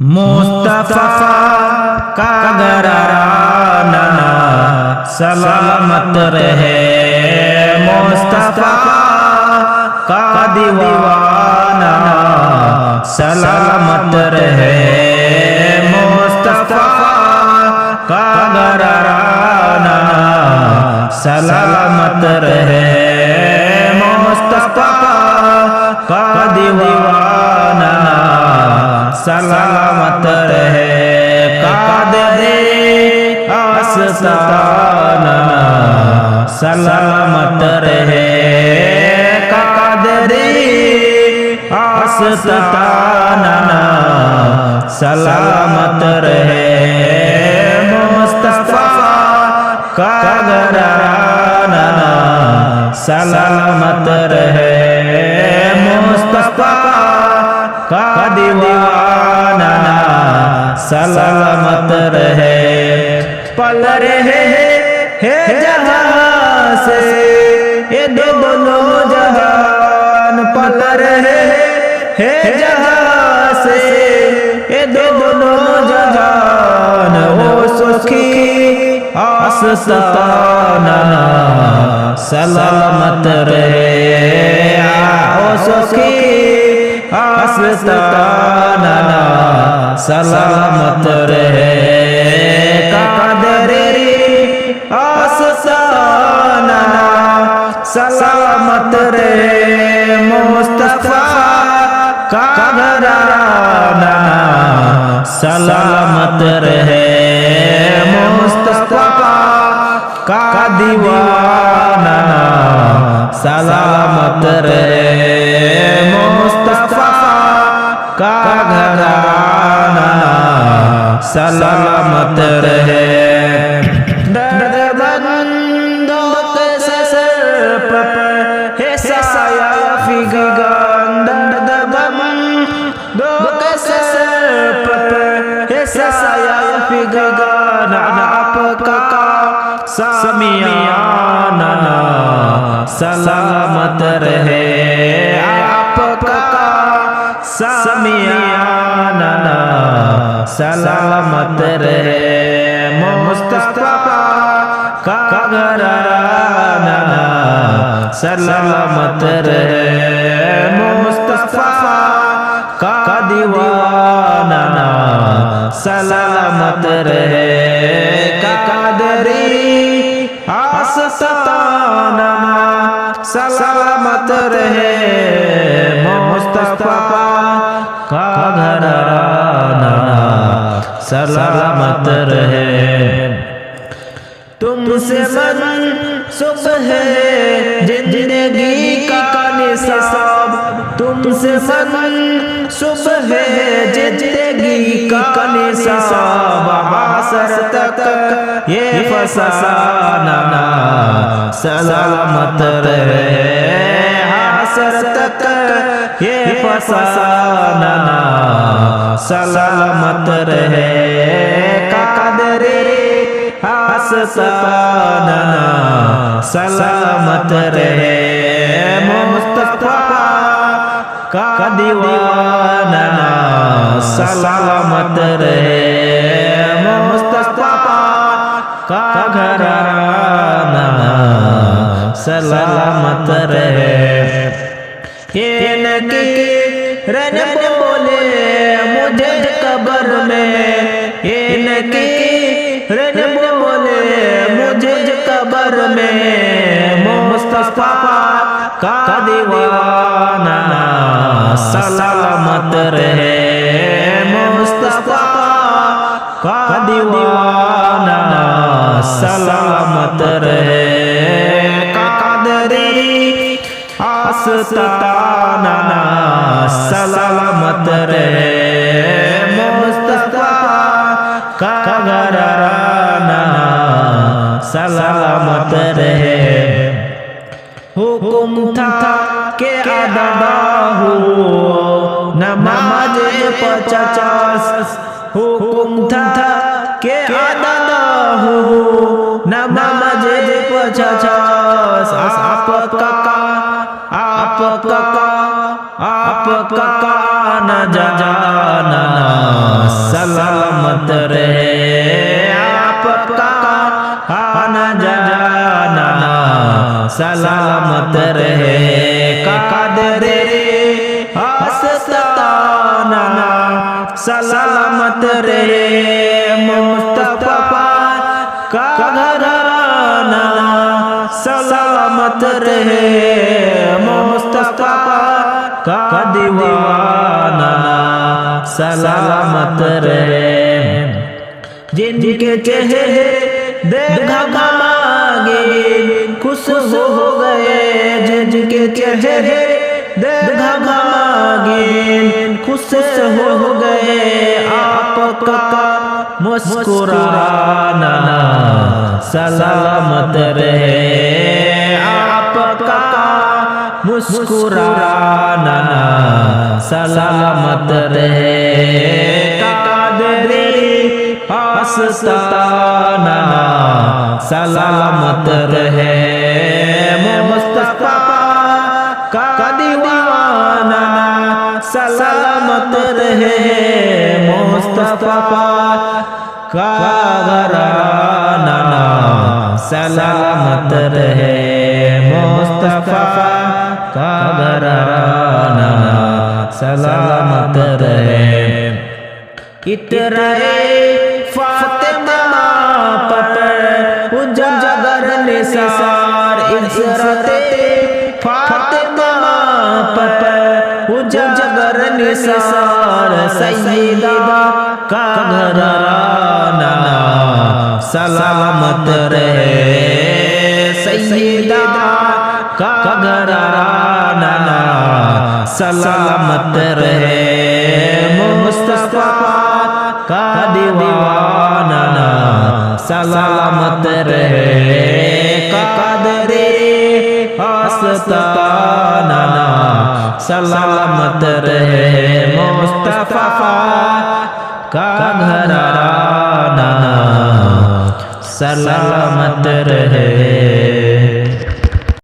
मुस्तफ़ा का घराना सलामत रहे। मुस्तफ़ा का दीवाना सलामत रहे। मुस्तफ़ा का घराना सलामत रहे। मुस्तफ़ा का दीवाना सलामत रहे। कादरे आस्ताना सलामत रहे। कादरे आस्ताना सलामत रहे। मुस्तफ़ा का घराना सलामत रहे। सलामत रहे। पल रहे हे जहाँ से। ये दोनों जहान पल रहे हे जहाँ से। ये दोनों जहान वो सुखी आस्ताना। सलामत रहे। ओ सुखी आस्ताना सलामत रहे कादरे आस्ताना सलामत रहे मुस्तफ़ा का घराना सलामत रहे मुस्तफ़ा का दीवाना सलामत रहे मुस्तफ़ा का घराना सलामत रहे। सलामत बंदों समियाना सलामत रहे मुस्तफ़ा का घराना सलामत रहे मुस्तफ़ा का दीवाना सलामत रहे कादरी आस्ताना सलामत रहे मुस्तफ़ा का घराना सलामत रहे। तुमसे मन सुख है, ज़िंदगी का निसाब। तुमसे मन सुख है, ज़िंदगी का निसाब। आसर तक ये फसाना, सलामत रहे। आसर तक ये फसाना। सलामत रहे। कादरे आस्ताना सलामत रहे। मुस्तफ़ा का दीवाना सलामत रहे। मुस्तफ़ा का घराना सलामत रहे। नकी रन बोले। मुझे कबर में ये नकी रन बोले, मुझे कबर में मुस्तफ़ा का दीवाना सलामत रहे। मुस्तफ़ा का दीवाना सलामत रहे। आस्ताना सलामत रहे। सलामत रहे। हुकुम था के अदा हो। नमाज़ पचास। हुकुम था के अदा हो। नमाज़ पचास। आपका आपका आपका न जाना। सलामत रहे। आपका सलामत रहे। कादरे हसताना सलामत रहे। मुस्तफ़ा का घराना सलामत रहे। मुस्तफ़ा का दीवाना सलामत रहे। जिनके चेहरे देखा मांगे। खुश हो गए, जिनके चेहरे देखा खुश हो गए, आपका मुस्कुराना। सलामत रहे, आपका मुस्कुराना। सलामत रहे, कादरे सलामत रहे। रहे मुस्तफ़ा का सलामत रहे मुस्तफ़ा का घराना सलामत रहे। इतराए फातिमा पर उजागर निसार इजरते उजागर निसार सैयदा का घराना सलामत रहे सैयदा का घराना सलामत रहे मुस्तफ़ा का दीवाना सलामत रहे, कादरे हसताना सलामत रहे मुस्तफ़ा का घराना सलामत रहे